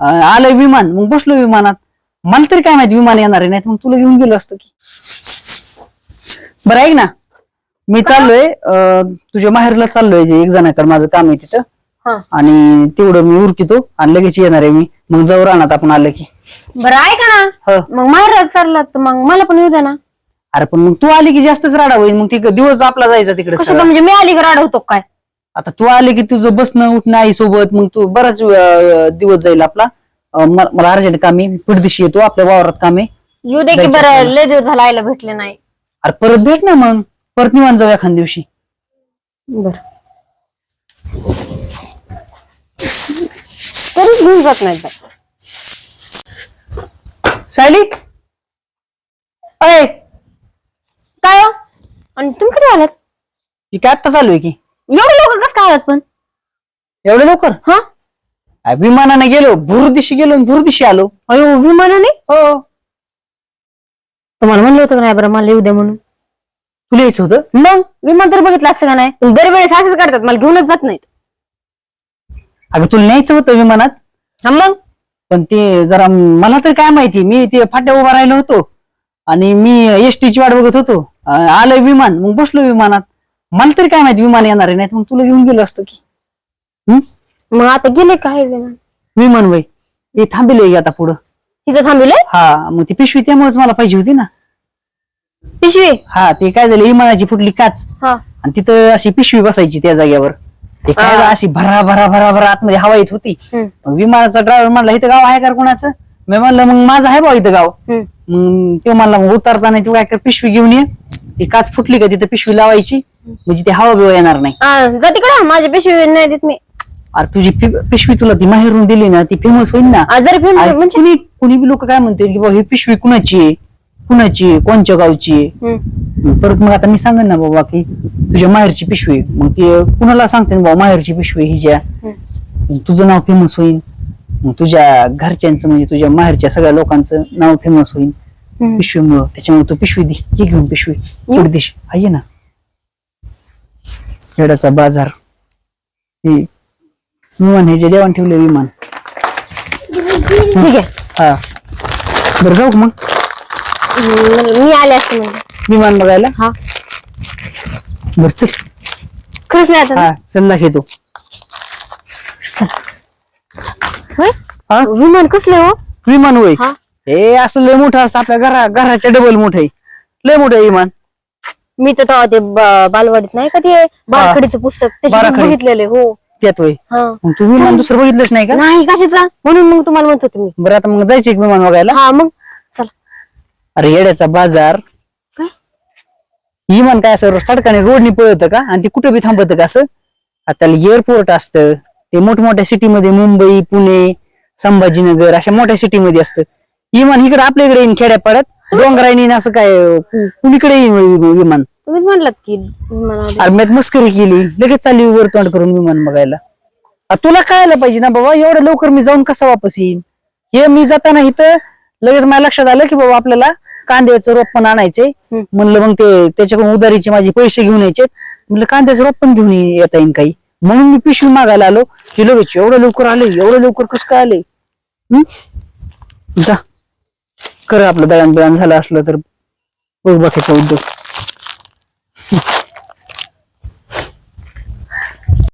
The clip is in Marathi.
अं, आलंय विमान. मग बसलो विमानात. मला तरी काय माहिती विमान येणार आहे नाही मग तुला घेऊन गेलो असतं की. बरं ऐक ना. मी चाललोय अं, तुझ्या माहेरला चाललोय जे एक जणाकडे माझं काम आहे तिथं. हा. आणि तेवढं मी उरकितो आणि लगेच येणार आहे मी. मग जाऊ राहणार आपण आलं की. बरं ऐका ना. हो. मग माहेर चालला तर मग मला पण येऊ द्या ना. अरे पण मग तू आली की जास्तच राडा होईल. मग ती दिवस आपला जायचा तिकडे कसं सगळा. काय म्हणजे मी आली का राडवतो काय? आता तू आले की तुझं बसणं उठणं आई सोबत मग तू बराच अं, दिवस जाईल आपला. अं, मला मला अर्जंट काम आहे पुढदिशी येतो आपल्या वावरात काम आहे. येऊ दे की जायचं बरं आपल्याला. लय दिवस झाला आईला भेटले नाही. अरे परत भेट ना मग. परत निवांत जाऊ एखाद दिवशी. बर. तरीच घेऊन जात नाही. सायली? अय! काय हो? आणि तुम्ही कधी आलात? ही काय आत्ता चालू आहे की? एवढे लोक कसं काय आलात पण? एवढे लवकर? हा? विमानाने गेलो भूर दिशी गेलो आणि भूर दिशी आलो. अयो विमानाने? हो. तुम्हाला म्हणलं होतं का नाही बरं मला येऊ द्या म्हणून. तुला यायचं होतं? मग विमान तर बघितलं असतं का नाही? पण दरवेळेस असंच करतात मला घेऊनच जात नाहीत. अगं तुला न्यायचं होतं विमानात? हा मग? पण ते जरा मला तर काय माहिती मी ते फाट्या उभा राहिलो होतो. आणि मी एसटीची वाट बघत होतो. अं, आलंय विमान मग बसलो विमानात. मला तरी काय माहिती विमान येणार आहे नाही मग तुला घेऊन गेलो असतं की. हम्म? मग आता गेले काय विमान विमान वय. हे थांबिलोय आता पुढं. तिथं थांबले हा मग ती पिशवी त्यामुळेच मला पाहिजे होती ना. पिशवी? हा ते काय झालं विमानाची फुटली काच. हा. आणि तिथं अशी पिशवी बसायची त्या जागेवर. ते काय हा. अशी भरा भरा भरा भरा आतमध्ये हवा येत होती. हम्म, मग विमानाचा ड्रायव्हर म्हणला इथं गाव आहे का रे कोणाचं? मी म्हणलं मग माझं आहे बा इथं गाव. हम्म. मग ते म्हणला मग उतरताना तू काय कर पिशवी घेऊन ये. ती काच फुटली का तिथं पिशवी लावायची. म्हणजे ते हवा बिवा येणार नाही. हा, जा तिकडं माझी पिशवी नाही देत मी. अरे तुझी पि- पिशवी तुला ती माहेरून दिली ना ती फेमस होईल ना. आ, जरी फेमस अरे म्हणजे कुणी कुणी बी लोक काय म्हणतील की बाबा ही पिशवी कुणाची आहे? कुणाची आहे? कोणच्या गावची आहे? हम्म. परत मग आता मी सांगेन ना बाबा की तुझ्या माहेरची पिशवी. मग ते कुणाला सांगते ना बाबा माहेरची पिशवी हिच्या. मग तुझं नाव फेमस होईल. मग तुझ्या घरच्यांचं म्हणजे तुझ्या माहेरच्या सगळ्या लोकांचं नाव फेमस होईल. हम्म. पिशवीमुळं. त्याच्यामुळे तू पिशवी दे. घेऊन पिशवी. पुढे दिश. आहे ना. खेड्याचा बाजार. हे विमान हे जे देवाण ठेवले विमान. ठीक आहे. हा. बरं जाऊ का मग? मी आले असते म्हणजे विमान बघायला? हा. बरं चल. खरंच नाही आता. हा चल घेतो होय? हा? विमान कसले हो? विमान होय. हा. हे असं लय मोठं असतं आपल्या घरा घराच्या डबल मोठं आहे. लय मोठं आहे विमान. मी तर तेव्हा ते ब- बालवाडीत नाही का ते बाराखडीचं पुस्तक? त्याच्यात बाराखडी. बघितलेले हो. त्यात होय. हा. मग तू विमान दुसरं बघितलंच नाही का? नाही कशाचा? म्हणून मग तुम्हाला म्हणत होते मी. बरं आता मग जायचं एक विमान बघायला? हा मग. चला. अरे येड्याचा बाजार. काय? विमान काय असं सडकाने रोडनी पळतं का? आणि ते कुठं बी थांबत का असं? आता एअरपोर्ट असतं. ते मोठमोठ्या सिटीमध्ये मुंबई पुणे संभाजीनगर अशा मोठ्या सिटीमध्ये असतं. विमान इकडे आपल्या इकडे येईन खेड्यापाड्यात. डोंगराने येईन असं काय कुणीकडे येईन विमान? तुम्हीच म्हणलात की अरे मी मस्करी केली. लगेच चालली वर तोंड करून विमान बघायला. आ, तुला कळायला पाहिजे ना बाबा एवढं लवकर मी जाऊन कसा वापस येईन? हे मी जाताना इथं लगेच माझ्या लक्षात आलं की बाबा आपल्याला कांद्याचं रोप पण आणायचे हम्म. म्हणलं मग ते त्याच्याकडून उधारीचे माझे पैसे घेऊन यायचे म्हणलं कांद्याचं रोप पण घेऊन ये- येता येईन काही. म्हणून मी पिशवी मागायला आलो. की लगेच एवढं लवकर आले एवढं लवकर कसं काय आले हम्म? जा. कर आपलं दळण बिळण झालं असलं तर बघ बाकीचा उद्योग.